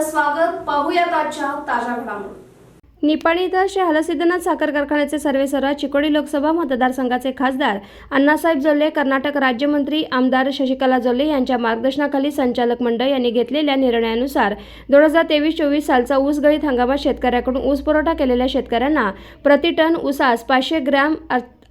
स्वागत पाहूयात आजच्या ताज्या घडामोडी. निपाणी इथं श्री हलसिद्धनाथ साखर कारखान्याचे सर्वेसर्वा चिकोडी लोकसभा मतदारसंघाचे खासदार अण्णासाहेब जोल्ले कर्नाटक राज्यमंत्री आमदार शशिकला जोल्ले यांच्या मार्गदर्शनाखाली संचालक मंडळ यांनी घेतलेल्या निर्णयानुसार दोन हजार तेवीस चोवीस सालचा ऊस गळीत हंगामात शेतकऱ्याकडून ऊस पुरवठा केलेल्या शेतकऱ्यांना प्रति टन ऊसास पाचशे ग्रॅम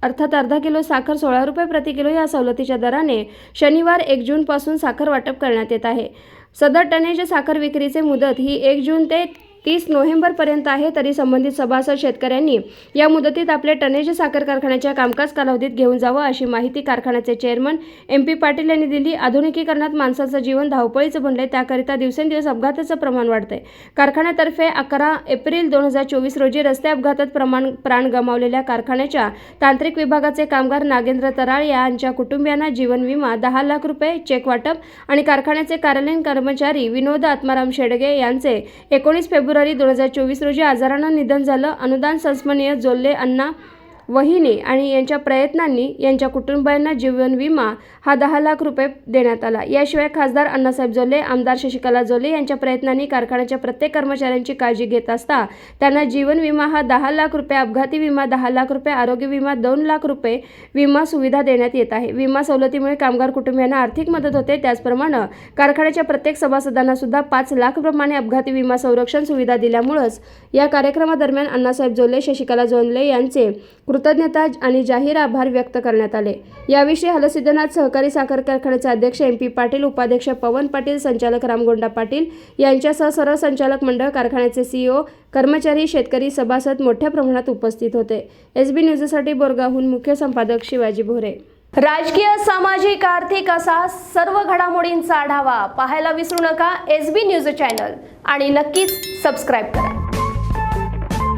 अर्थात अर्धा किलो साखर सोळा रुपये प्रति किलो या सवलतीच्या दराने शनिवार एक जूनपासून साखर वाटप करण्यात येत आहे. सदर टनेज साखर विक्रीचे मुदत ही एक जून ते तीस नोव्हेंबरपर्यंत आहे तरी संबंधित सभासद शेतकऱ्यांनी या मुदतीत आपले टनेज साखर कारखान्याच्या कामकाज कालावधीत घेऊन जावं अशी माहिती कारखान्याचे चेअरमन एम पी पाटील यांनी दिली. आधुनिकीकरणात माणसाचं जीवन धावपळीचं बनलंय त्याकरिता दिवसेंदिवस अपघाताचं प्रमाण वाढतंय. कारखान्यातर्फे अकरा एप्रिल दोन हजार चोवीस रोजी रस्ते अपघातात प्रमाण प्राण गमावलेल्या कारखान्याच्या तांत्रिक विभागाचे कामगार नागेंद्र तराळ यांच्या कुटुंबियांना जीवन विमा दहा लाख रुपये चेक वाटप आणि कारखान्याचे कार्यालयीन कर्मचारी विनोद आत्माराम शेडगे यांचे एकोणीस फेब्रुवारी दोन हजार चोवीस रोजी आजारानं निधन झालं. अनुदान संस्मरणीय जोल्ले अण्णा वहिनी आणि यांच्या प्रयत्नांनी यांच्या कुटुंबियांना जीवन विमा हा दहा लाख रुपये देण्यात आला. याशिवाय खासदार अण्णासाहेब जोले आमदार शशिकला जोले यांच्या प्रयत्नांनी कारखान्याच्या प्रत्येक कर्मचाऱ्यांची काळजी घेत असता त्यांना जीवन विमा हा दहा लाख रुपये अपघाती विमा दहा लाख रुपये आरोग्य विमा दोन लाख रुपये विमा सुविधा देण्यात येत आहे. विमा सवलतीमुळे कामगार कुटुंबियांना आर्थिक मदत होते. त्याचप्रमाणे कारखान्याच्या प्रत्येक सभासदांना सुद्धा पाच लाख प्रमाणे अपघाती विमा संरक्षण सुविधा दिल्यामुळंच या कार्यक्रमादरम्यान अण्णासाहेब जोले शशिकला जोले यांचे कृतज्ञता आणि जाहीर आभार व्यक्त करण्यात आले. याविषयी हलसिद्धनाथ सहकारी साखर कारखान्याचे अध्यक्ष एम पी पाटील उपाध्यक्ष पवन पाटील संचालक रामगोंडा पाटील यांच्यासह सर्व संचालक मंडळ कारखान्याचे सीईओ कर्मचारी शेतकरी सभासद मोठ्या प्रमाणात उपस्थित होते. एस बी न्यूजसाठी बोरगावहून मुख्य संपादक शिवाजी भोरे. राजकीय सामाजिक आर्थिक असा सर्व घडामोडींचा आढावा पाहायला विसरू नका एस बी न्यूज चॅनल आणि नक्कीच सबस्क्राईब करा.